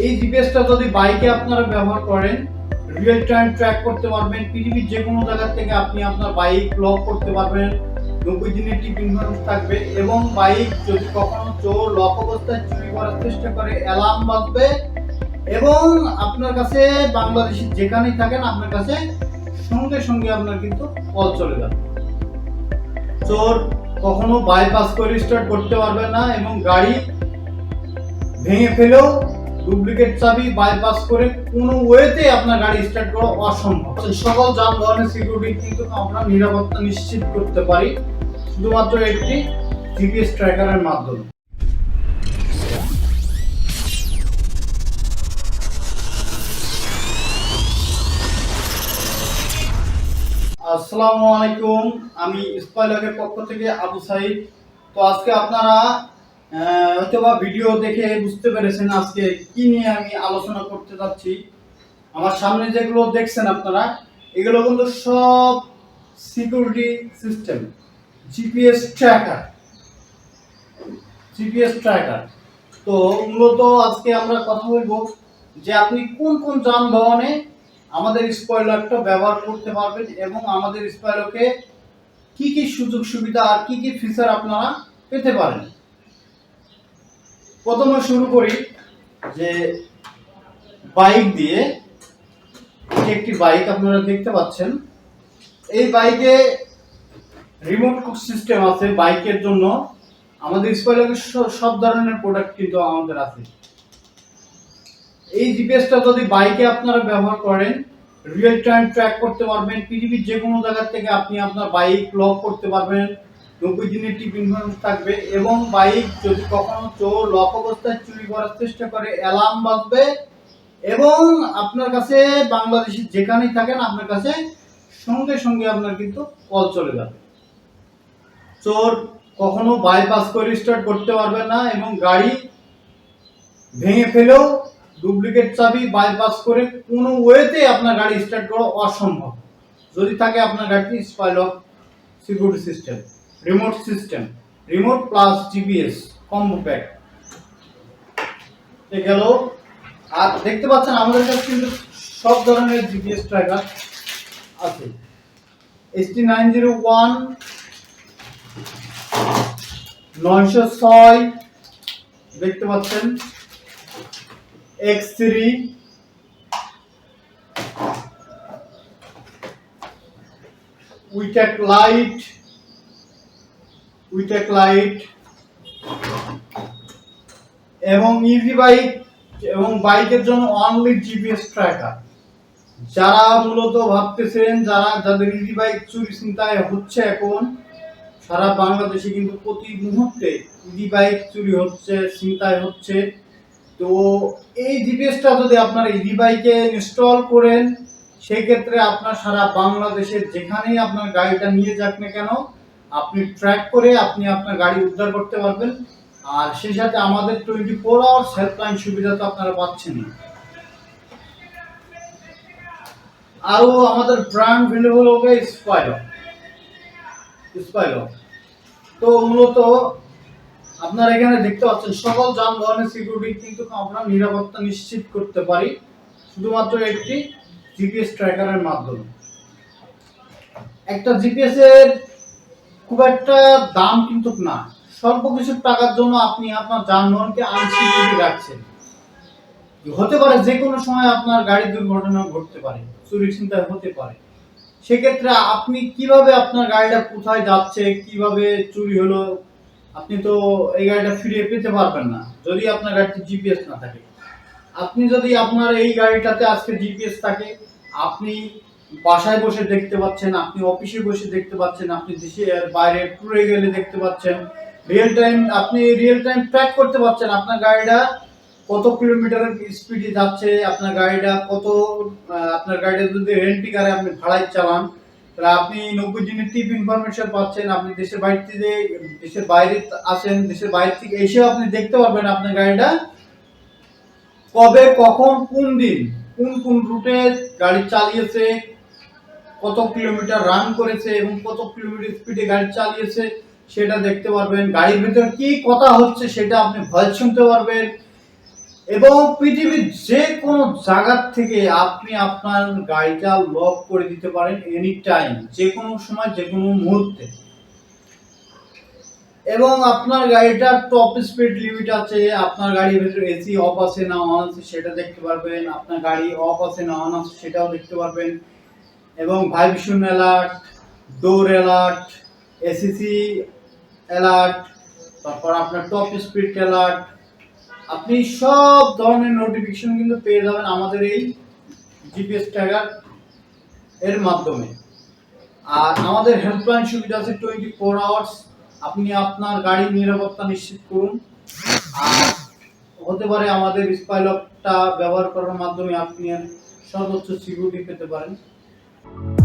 এই জিপিএসটা যদি বাইকে আপনারা ব্যবহার করেন রিয়েল টাইম ট্র্যাক করতে পারবেন, পৃথিবীর যে কোনো জায়গা থেকে আপনি আপনার বাইক লক করতে পারবেন, নব্বই দিনের টিপ ইনফরমেন্স থাকবে এবং বাইক যদি কখনো চোর লক অবস্থায় চুরি করার চেষ্টা করে অ্যালার্ম বাজবে এবং আপনার কাছে বাংলাদেশে যেখানেই থাকেন, আপনার কাছে সঙ্গে সঙ্গে আপনার কিন্তু কল চলে যাবে। চোর কখনো বাইপাস করে স্টার্ট করতে পারবে না এবং গাড়ি ভেঙে ফেলেও ডুপ্লিকেট চাবি বাইপাস করে কোনো ওয়েতে আপনার গাড়ি স্টার্ট করা অসম্ভব। সকল যানবাহনের সিকিউরিটি কিন্তু আমরা নিরাপত্তা নিশ্চিত করতে পারি, শুধুমাত্র একটি জিপিএস ট্র্যাকারের মাধ্যমে। আসসালামু আলাইকুম, আমি স্পাইলারের পক্ষ থেকে আবু সাইদ। তো আজকে আপনারা হয়তো বা ভিডিও দেখে বুঝতে পেরেছেন আজকে কি নিয়ে আমি আলোচনা করতে যাচ্ছি। আমার সামনে যেগুলো দেখছেন আপনারা, এগুলো কিন্তু সব security system GPS tracker GPS tracker তো মূলত আজকে আমরা কথা বলব যে আপনি কোন কোন যানবাহনে আমাদের স্পয়লারটা ব্যবহার করতে পারবেন এবং আমাদের স্পয়লারকে কি কি সুযোগ সুবিধা আর কি কি ফিচার আপনারা পেতে পারেন। প্রথমে শুরু করি যে বাইক দিয়ে একটি বাইক আপনারা দেখতে পাচ্ছেন। এই বাইকে রিমোট সিস্টেম আছে বাইকের জন্য। আমাদের স্পয়লারের সব ধরনের প্রোডাক্ট কিন্তু আমাদের আছে। এই জিপিএসটা যদি বাইকে আপনারা ব্যবহার করেন রিয়েল টাইম ট্র্যাক করতে পারবেন, পৃথিবীর যে কোনো জায়গা থেকে আপনি আপনার বাইক লক করতে পারবেন। নব্বই টিপ ইনফরমেন্স থাকবে এবং বাইক যদি কখনো চোর লক অবস্থায় চুরি করার চেষ্টা করে, অ্যালার্ম বাজবে এবং আপনার কাছে বাংলাদেশে যেখানেই থাকেন, আপনার কাছে সঙ্গে সঙ্গে আপনার কিন্তু কল চলে যাবে। চোর কখনো বাইপাস করে স্টার্ট করতে পারবে না এবং গাড়ি ভেঙে ফেলেও ডুপ্লিকেট চাবি বাইপাস করে কোনো ওয়েতে আপনার গাড়ি স্টার্ট করা অসম্ভব। যদি থাকে আপনার গাড়িটি Spylock security system remote system remote plus GPS combo pack গেল। আর দেখতে পাচ্ছেন আমাদের কাছে কিন্তু সব ধরনের জিপিএস ট্র্যাকার আছে। এসটি নাইন জিরো ওয়ান নয়শো ছয়, দেখতে পাচ্ছেন। X three Wetech light Wetech light এবং ইজি বাইক এবং বাইকের জন্য অনলি জিপিএস ট্র্যাকার যারা মূলত ভাবতেছেন, যারা, যাদের ইজি বাইক চুরি চিন্তায় হচ্ছে এখন, সারা বাংলাদেশে কিন্তু প্রতি মুহূর্তে ইজি বাইক চুরি হচ্ছে চিন্তায় হচ্ছে। তো এই জিপিএসটা যদি আপনার ইজি বাইকে ইনস্টল করেন সেই ক্ষেত্রে আপনার সারা বাংলাদেশের যেখানেই আপনার গাড়িটা নিয়ে যাক না কেন আপনি ট্র্যাক করে আপনি আপনার গাড়ি উদ্ধার করতে পারবেন। আর সেই সাথে আমাদের টোয়েন্টি ফোর আওয়ার্স হেল্পলাইন সুবিধা তো আপনারা পাচ্ছেন। আরও আমাদের ব্র্যান্ড হলো স্পাইডার স্পাইডার তো মূলত আপনারা এখানে দেখতে পাচ্ছেন, সকল যানবাহনের সিকিউরিটি কিন্তু আমরা নিরাপত্তা নিশ্চিত করতে পারি। শুধুমাত্র একটি জিপিএস ট্র্যাকারের মাধ্যমে। একটা জিপিএস এর খুব একটা দাম কিন্তু না। স্বল্প কিছু টাকার জন্য আপনি আপনার যানবাহনকে আনসিকিউরিটি রাখছেন। হতে পারে যে কোনো সময় আপনার গাড়ি দুর্ঘটনা ঘটতে পারে চুরি চিন্তায় হতে পারে। সেক্ষেত্রে আপনি কীভাবে আপনার গাড়িটা কোথায় যাচ্ছে, কীভাবে চুরি হলো, আপনি তো এই গাড়িটা ফিরিয়ে পেতে পারবেন না, যদি আপনার গাড়িতে জিপিএস না থাকে। আপনি যদি আপনার এই গাড়িটাতে আজকে জিপিএস থাকে, আপনি বাসায় বসে দেখতে পাচ্ছেন, আপনি অফিসে বসে দেখতে পাচ্ছেন, আপনি দেশের বাইরে ট্যুরে গেলে দেখতে পাচ্ছেন। রিয়েল টাইম আপনি রিয়েল টাইম ট্র্যাক করতে পারছেন আপনার গাড়িটা কত কিলোমিটারের স্পিডে যাচ্ছে, আপনার গাড়িটা কত আপনার গাড়িটা যদি রেন্টি কারে, আপনি ভাড়ায় চালান। তাহলে আপনি নব্বই দিনের টিপ ইনফরমেশন পাচ্ছেন, আপনি দেশের বাইরে থেকে, দেশের বাইরে আসেন, দেশের বাইরে থেকে এসেও আপনি দেখতে পারবেন আপনার গাড়িটা কবে, কখন, কোন দিন, কোন কোন রুটে গাড়ি চালিয়েছে কত কিলোমিটার রান করেছে এবং কত কিলোমিটার স্পিডে গাড়ি চালিয়েছে সেটা দেখতে পারবেন। গাড়ির ভিতরে কি কথা হচ্ছে সেটা আপনি ভয়েস শুনতে পারবেন। এবং পৃথিবীর যে কোনো জায়গার থেকে আপনি আপনার গাড়িটা লক করে দিতে পারেন এনি টাইম যে কোনো সময়, যে কোনো মুহূর্তে। এবং আপনার গাড়িটার টপ স্পিড লিমিট আছে, আপনার গাড়ির ভেতরে এসি অফ আছে না অন আছে সেটা দেখতে পারবেন, আপনার গাড়ি অফ আছে না অন আছে সেটাও দেখতে পারবেন। এবং vibration alert door alert, ACC alert, তারপর আপনার টপ স্পিড অ্যালার্ট। আপনি সব ধরনের নোটিফিকেশন কিন্তু পেয়ে যাবেন আমাদের এই জিপিএস ট্র্যাকার এর মাধ্যমে। আর আমাদের হেল্পলাইন সুবিধা আছে টোয়েন্টি ফোর আওয়ার্স আপনি আপনার গাড়ির নিরাপত্তা নিশ্চিত করুন। আর হতে পারে আমাদের স্পাইলকটা ব্যবহার করার মাধ্যমে আপনি সর্বোচ্চ সিকিউরিটি পেতে পারেন। Bye.